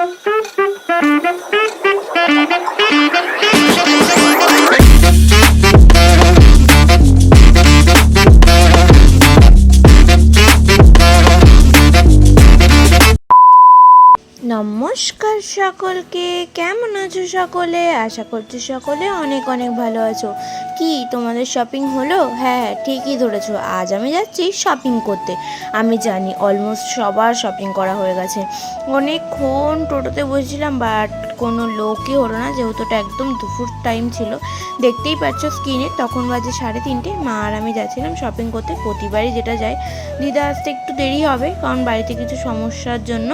Thank you. সকলকে, কেমন আছো সকলে? আশা করছি সকলে অনেক অনেক ভালো আছো। কি, তোমাদের শপিং হলো? হ্যাঁ হ্যাঁ ঠিকই ধরেছো। আজ আমি যাচ্ছি শপিং করতে। আমি জানি অলমোস্ট সবার শপিং করা হয়ে গেছে। অনেকক্ষণ টোটোতে বসেছিলাম বাট কোনো লোকই হলো না, যেহেতু ওটা একদম দুপুর টাইম ছিল। দেখতেই পাচ্ছ স্ক্রিনে তখন বাজে সাড়ে তিনটে। মা আর আমি যাচ্ছিলাম শপিং করতে। প্রতিবারই যেটা যাই দিদা আসতে একটু দেরি হবে, কারণ বাড়িতে কিছু সমস্যার জন্য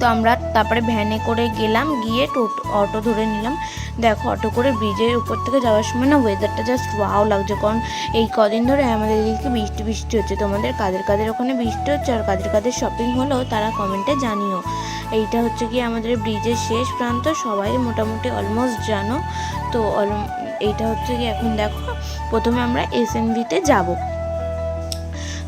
তো আমরা তারপরে ভ্যানে করে গেলাম, গিয়ে টোটো, অটো ধরে নিলাম। দেখো, অটো করে ব্রিজের উপর থেকে যাওয়ার সময় না ওয়েদারটা জাস্ট ওয়াও লাগছে। কারণ এই কদিন ধরে আমাদের এদিকে বৃষ্টি বৃষ্টি হচ্ছে। তোমাদের কাদের কাদের ওখানে বৃষ্টি হচ্ছে আর কাদের কাদের শপিং হলো তারা কমেন্টে জানিও। এইটা হচ্ছে কি আমাদের ব্রিজের শেষ প্রান্ত। সবাই মোটামুটি অলমোস্ট জানো। তো এইটা হচ্ছে কি এখন দেখো, প্রথমে আমরা এসএনভিতে যাব।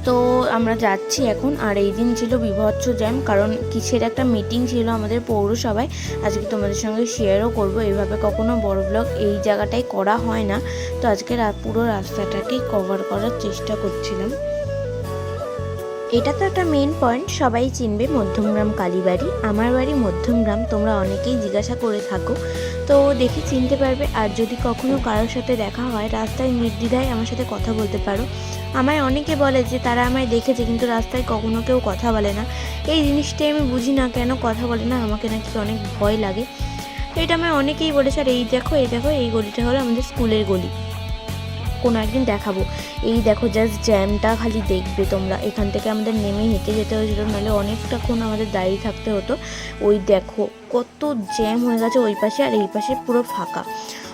তো আমরা যাচ্ছি এখন, আর এই দিন ছিল বিভৎস জ্যাম কারণ কিসের একটা মিটিং ছিল আমাদের পৌরসভায়, আজকে তোমাদের সঙ্গে শেয়ারও করব। এইভাবে কখনো বড় ব্লগ এই জায়গাটায় করা হয় না। তো আজকে পুরো রাস্তাটাকেই কভার করার চেষ্টা করছিলাম। এটা তো একটা মেন পয়েন্ট সবাই চিনবে মধ্যমগ্রাম কালীবাড়ি। আমার বাড়ি মধ্যমগ্রাম, তোমরা অনেকেই জিজ্ঞাসা করে থাকো। তো দেখে চিনতে পারবে, আর যদি কখনো কারোর সাথে দেখা হয়, রাস্তায় নির্দ্বিধায় আমার সাথে কথা বলতে পারো। আমায় অনেকে বলে যে তারা আমায় দেখেছে, কিন্তু রাস্তায় কখনো কেউ কথা বলে না। এই জিনিসটাই আমি বুঝি না কেন কথা বলে না, আমাকে নাকি অনেক ভয় লাগে। এটা আমায় অনেকেই বলেছে, আর এই দেখো এই দেখো, এই গলিটা হলো আমাদের স্কুলের গলি। কোনো একদিন দেখাবো। এই দেখো জাস্ট জ্যামটা খালি দেখবে তোমরা। এখান থেকে আমাদের নেমে হেঁটে যেতে হয়েছিল, নাহলে অনেকটাক্ষণ আমাদের দাঁড়িয়ে থাকতে হতো। ওই দেখো, কত জ্যাম হয়ে গেছে ওই পাশে আর এই পাশে পুরো ফাঁকা।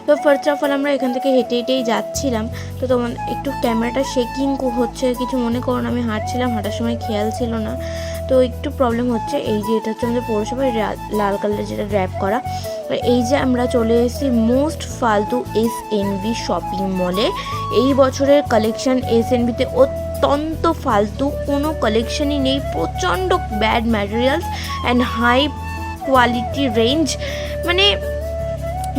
তো ফার্স্ট অফ অল আমরা এখান থেকে হেঁটে হেঁটেই যাচ্ছিলাম। তো তোমার একটু ক্যামেরাটা শেকিং হচ্ছে, কিছু মনে করো না, আমি হাঁটছিলাম, হাঁটার সময় খেয়াল ছিল না। তো একটু প্রবলেম হচ্ছে, এই যে এটা হচ্ছে আমাদের পৌরসভায় লাল কালারের যেটা র্যাপ করা। এই যে আমরা চলে এসেছি মোস্ট ফালতু এস এন বি শপিং মলে এই বছরের কালেকশন এস এন বিতে অত্যন্ত ফালতু, কোনো কালেকশনই নেই, প্রচণ্ড bad materials and high quality range মানে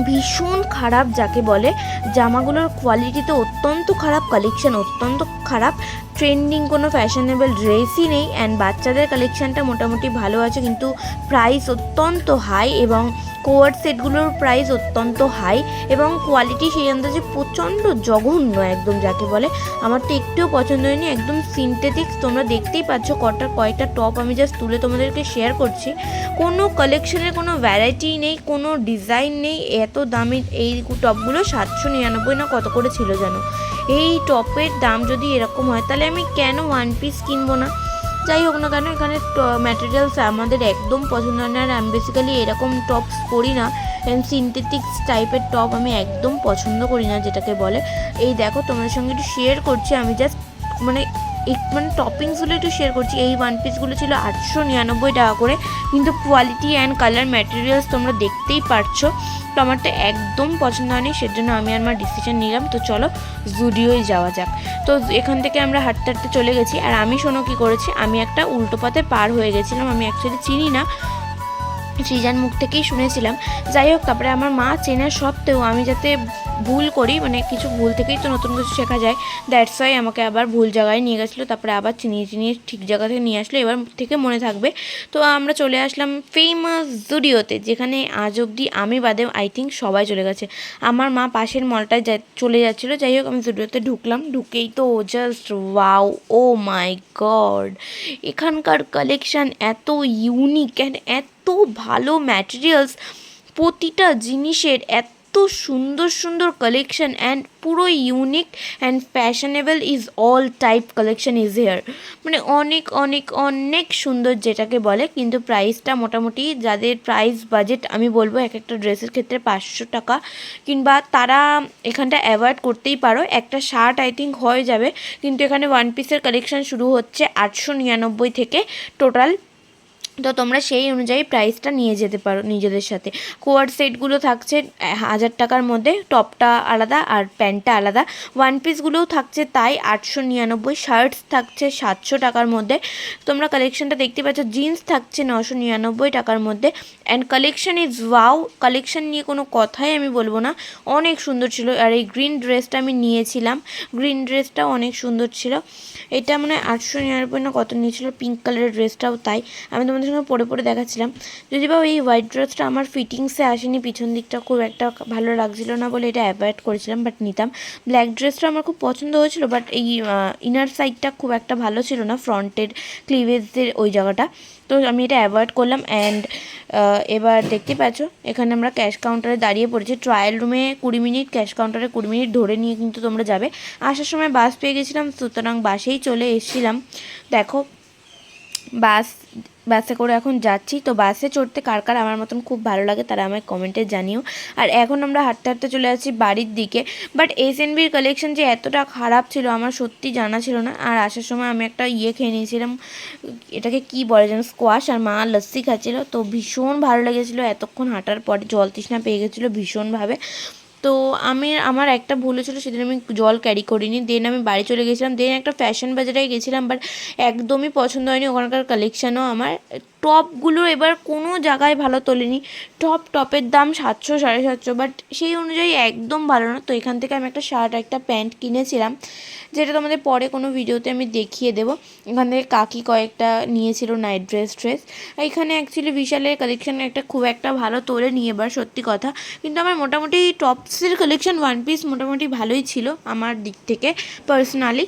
ভীষণ খারাপ যাকে বলে। জামাগুলোর কোয়ালিটি তো অত্যন্ত খারাপ কালেকশান অত্যন্ত খারাপ। ট্রেন্ডিং কোনো ফ্যাশনেবল ড্রেসই নেই। অ্যান্ড বাচ্চাদের কালেকশানটা মোটামুটি ভালো আছে, কিন্তু প্রাইস অত্যন্ত হাই এবং কোয়ার সেটগুলোর প্রাইস অত্যন্ত হাই এবং কোয়ালিটি সেই আন্দাজে প্রচণ্ড জঘন্য একদম যাকে বলে। আমার তো একটুও পছন্দ হয়নি, একদম সিনথেটিক তোমরা দেখতেই পাচ্ছ কটা, কয়টা টপ আমি জাস্ট তুলে তোমাদেরকে শেয়ার করছি। কোনো কালেকশনের কোনো ভ্যারাইটি নেই, কোনো ডিজাইন নেই, এত দামি এই টপগুলো সাতশো নিরানব্বই না কত করে ছিল যেন? এই টপের দাম যদি এরকম হয়, তাহলে আমি কেন ওয়ান পিস কিনবো না? যাই হোক না কেন, এখানে ম্যাটেরিয়ালস আমাদের একদম পছন্দ হয় না। আর আমি বেসিক্যালি এরকম টপস করি না। সিনথেটিক্স টাইপের টপ আমি একদম পছন্দ করি না, যেটাকে বলে। এই দেখো, তোমাদের সঙ্গে একটু শেয়ার করছি। আমি জাস্ট মানে এই মানে টপিংসগুলো একটু শেয়ার করছি। এই ওয়ান পিসগুলো ছিল আটশো নিরানব্বই টাকা করে। কিন্তু কোয়ালিটি অ্যান্ড কালার ম্যাটেরিয়ালস তোমরা দেখতেই পারছ। তো আমারটা একদম পছন্দ হয়নি, সেজন্য আমি আর আমার ডিসিশন নিলাম। তো চলো জুডিওই যাওয়া যাক। তো এখান থেকে আমরা হাঁটতে হাঁটতে চলে গেছি। আর আমি শোনো কী করেছি, আমি একটা উল্টো পথে পার হয়ে গেছিলাম। আমি অ্যাকচুয়ালি চিনি না, সৃজান মুখ থেকেই শুনেছিলাম। যাই হোক, তারপরে আমার মা চেনার সত্ত্বেও আমি যাতে ভুল করি মানে কিছু ভুল থেকেই তো নতুন কিছু শেখা যায়। দ্যাটস ওয়াই আমাকে আবার ভুল জায়গায় নিয়ে গেছিল, তারপরে আবার চিনিয়ে চিনিয়ে ঠিক জায়গা থেকে নিয়ে আসলো, এবার থেকে মনে থাকবে। তো আমরা চলে আসলাম ফেমাস জুডিওতে যেখানে আজ অবধি আমি বাদে আই থিঙ্ক সবাই চলে গেছে। আমার মা পাশের মলটায় চলে যাচ্ছিল, যাই হোক আমি জুডিওতে ঢুকলাম, ঢুকেই তো just wow oh my god এখানকার কালেকশান এত ইউনিক অ্যান্ড এত ভালো ম্যাটেরিয়ালস প্রতিটা জিনিসের এত সুন্দর সুন্দর কালেকশন অ্যান্ড পুরো unique and fashionable is all type collection is here মানে অনেক অনেক অনেক সুন্দর যেটাকে বলে, কিন্তু প্রাইসটা মোটামুটি যাদের প্রাইস বাজেট আমি বলব এক একটা ড্রেসের ক্ষেত্রে পাঁচশো টাকা, কিংবা তারা এখানটা অ্যাভয়েড করতেই পারো। একটা শার্ট আই থিঙ্ক হয়ে যাবে, কিন্তু এখানে ওয়ান পিসের কালেকশন শুরু হচ্ছে আটশো নিরানব্বই থেকে টোটাল তো তোমরা সেই অনুযায়ী প্রাইসটা নিয়ে যেতে পারো নিজেদের সাথে। কোয়ার সেটগুলো থাকছে হাজার টাকার মধ্যে টপটা আলাদা আর প্যান্টটা আলাদা। ওয়ান পিসগুলোও থাকছে তাই আটশো নিরানব্বই শার্টস থাকছে সাতশো টাকার মধ্যে। তোমরা কালেকশনটা দেখতে পাচ্ছ জিন্স থাকছে নশো নিরানব্বই টাকার মধ্যে। And collection is wow collection নিয়ে কোনো কথাই আমি বলব না। অনেক সুন্দর ছিল আর এই গ্রিন ড্রেসটা আমি নিয়েছিলাম। গ্রিন ড্রেসটাও অনেক সুন্দর ছিল। এটা মানে আটশো নিরানব্বই না কত নিয়েছিল? পিঙ্ক কালারের ড্রেসটাও তাই। আমি তোমাদের সঙ্গে পরে পরে দেখাচ্ছিলাম। যদি বা এই হোয়াইট ড্রেসটা আমার ফিটিংসে আসেনি, পিছন দিকটা খুব একটা ভালো লাগছিল না বলে এটা অ্যাভয়েড করেছিলাম বাট নিতাম। ব্ল্যাক ড্রেসটা আমার খুব পছন্দ হয়েছিল বাট এই ইনার সাইডটা খুব একটা ভালো ছিল না ফ্রন্টের ক্লিভেজের ওই জায়গাটা। তো আমি এটা অ্যাভয়েড করলাম অ্যান্ড এবার দেখতে পাচ্ছ, এখানে আমরা ক্যাশ কাউন্টারে দাঁড়িয়ে পড়েছি। ট্রায়াল রুমে কুড়ি মিনিট ক্যাশ কাউন্টারে কুড়ি মিনিট ধরে নিয়ে কিন্তু তোমরা যাবে। আসার সময় বাস পেয়ে গেছিলাম, সুতরাং বাসেই চলে এসেছিলাম। দেখো বাস বাসে করে এখন যাচ্ছি। তো বাসে চড়তে কার কার আমার মতন খুব ভালো লাগে তারা আমায় কমেন্টে জানিও। আর এখন আমরা হাঁটতে হাঁটতে চলে যাচ্ছি বাড়ির দিকে। বাট এস এন বির কালেকশন যে এতটা খারাপ ছিল আমার সত্যি জানা ছিল না। আর আসার সময় আমি একটা ইয়ে খেয়ে নিয়েছিলাম। এটাকে কি বলে যেন? স্কোয়াশ আর মা লস্যি খাচ্ছিলো। তো ভীষণ ভালো লেগেছিলো। এতক্ষণ হাঁটার পরে জল তৃষ্ণা পেয়ে গেছিল ভীষণভাবে। তো আমি, আমার একটা ভুল হয়েছিলো, সেদিন আমি জল ক্যারি করিনি। দেন আমি বাড়ি চলে গেছিলাম। দেন একটা ফ্যাশন বাজারে গেছিলাম বাট একদমই পছন্দ হয়নি। ওখানকার কালেকশানও আমার টপগুলো এবার কোনো জায়গায় ভালো তোলেনি। টপ, টপের দাম সাতশো, সাড়ে সাতশো বাট সেই অনুযায়ী একদম ভালো না। তো এখান থেকে আমি একটা শার্ট একটা প্যান্ট কিনেছিলাম, যেটা তোমাদের পরে কোনো ভিডিওতে আমি দেখিয়ে দেবো। এখান থেকে কাকি কয়েকটা নিয়েছিল নাইট ড্রেস ট্রেস এখানে অ্যাকচুয়ালি বিশালের কালেকশান একটা খুব একটা ভালো তোলে নিয়ে এবার, সত্যি কথা। কিন্তু আমার মোটামুটি টপসের কালেকশন ওয়ান পিস মোটামুটি ভালোই ছিল আমার দিক থেকে পার্সোনালি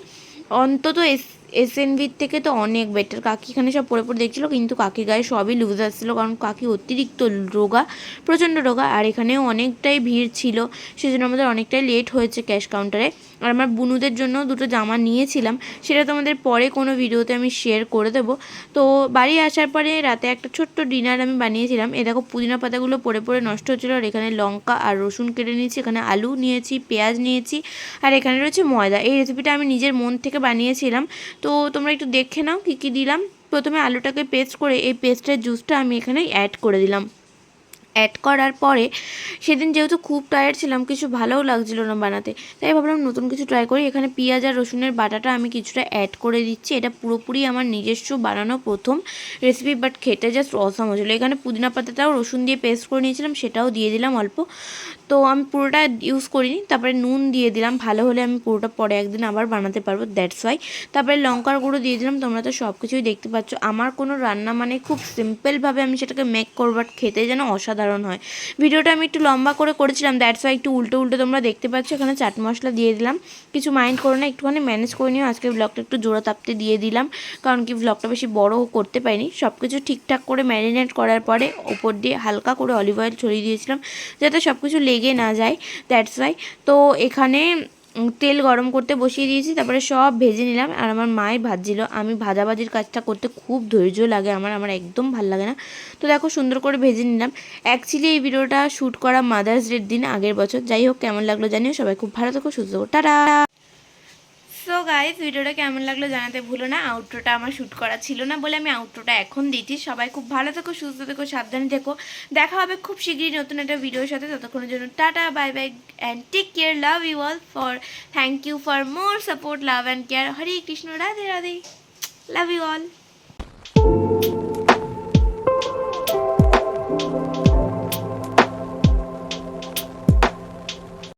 অন্তত এস এসএনভির থেকে তো অনেক বেটার কাকি এখানে সব পরে পরে দেখছিলো, কিন্তু কাকি গায়ে সবই লুজ আসছিল, কারণ কাকি অতিরিক্ত রোগা, প্রচণ্ড রোগা, আর এখানেও অনেকটাই ভিড় ছিল, সেজন্য আমাদের অনেকটাই লেট হয়েছে ক্যাশ কাউন্টারে আর আমার বুনুদের জন্য দুটো জামা নিয়েছিলাম, সেটা তোমাদের পরে কোনো ভিডিওতে আমি শেয়ার করে দেবো। তো বাড়ি আসার পরে রাতে একটা ছোট্ট ডিনার আমি বানিয়েছিলাম। এ দেখো, পুদিনা পাতাগুলো পড়ে পড়ে নষ্ট হচ্ছিল, আর এখানে লঙ্কা আর রসুন কেটে নিয়েছি, এখানে আলু নিয়েছি, পেঁয়াজ নিয়েছি, আর এখানে রয়েছে ময়দা। এই রেসিপিটা আমি নিজের মন থেকে বানিয়েছিলাম তো তোমরা একটু দেখে নাও কী কী দিলাম। প্রথমে আলুটাকে পেস্ট করে এই পেস্টের জুসটা আমি এখানে অ্যাড করে দিলাম। অ্যাড করার পরে সেদিন যেহেতু খুব টায়ার্ড ছিলাম, কিছু ভালোও লাগছিল না বানাতে, তাই ভাবলাম নতুন কিছু ট্রাই করি। এখানে পেঁয়াজ আর রসুনের বাটাটা আমি কিছুটা অ্যাড করে দিচ্ছি। এটা পুরোপুরি আমার নিজস্ব বানানো প্রথম রেসিপি বাট খেতে জাস্ট অসম হয়েছিলো। এখানে পুদিনা পাতাটাও রসুন দিয়ে পেস্ট করে নিয়েছিলাম, সেটাও দিয়ে দিলাম অল্প। তো আমি পুরোটা ইউজ করিনি, তারপরে নুন দিয়ে দিলাম, ভালো হলে আমি পুরোটা পরে একদিন আবার বানাতে পারব দ্যাটস ওয়াই তারপরে লঙ্কার গুঁড়ো দিয়ে দিলাম, তোমরা তো সব কিছুই দেখতে পাচ্ছ। আমার কোনো রান্না মানে খুব সিম্পলভাবে আমি সেটাকে মেক করব খেতে যেন অসাধারণ হয়। ভিডিওটা আমি একটু লম্বা করে করেছিলাম দ্যাটস ওয়াই একটু উল্টো উল্টো তোমরা দেখতে পাচ্ছ, এখানে চাট মশলা দিয়ে দিলাম। কিছু মাইন্ড করো না, একটুখানি ম্যানেজ করে নিও, আজকে ব্লগটা একটু জোড়া তাপতে দিয়ে দিলাম, কারণ কি ব্লগটা বেশি বড় করতে পারিনি। সব কিছু ঠিকঠাক করে ম্যারিনেট করার পরে ওপর দিয়ে হালকা করে অলিভ অয়েল ছড়িয়ে দিয়েছিলাম, যাতে সব কিছু লেগে না যায় দ্যাটস ওয়াই তো এখানে তেল গরম করতে বসিয়ে দিয়েছি, তারপরে সব ভেজে নিলাম, আর আমার মায়ের ভাজছিল। আমি ভাজাভাজির কাজটা করতে খুব ধৈর্য লাগে, আমার আমার একদম ভালো লাগে না। তো দেখো, সুন্দর করে ভেজে নিলাম। অ্যাকচুয়ালি এই ভিডিওটা শ্যুট করা মাদার্স ডের দিন আগের বছর। যাই হোক, কেমন লাগল জানিও। সবাই খুব ভালো থাকো, সুস্থ টাটা সো গাইজ ভিডিওটা কেমন লাগল জানাতে ভুলো না। আউটরোটা আমার শ্যুট করা ছিল না বলে আমি আউটরোটা এখন দিচ্ছি। সবাই খুব ভালো থেকো, সুস্থ থেকো, সাবধানে থেকো। দেখা হবে খুব শীঘ্রই নতুন একটা ভিডিওর সাথে। ততক্ষণের জন্য tata bye bye and take care love you all for thank you for more support love and care Hare Krishna Radhe Radhe love you all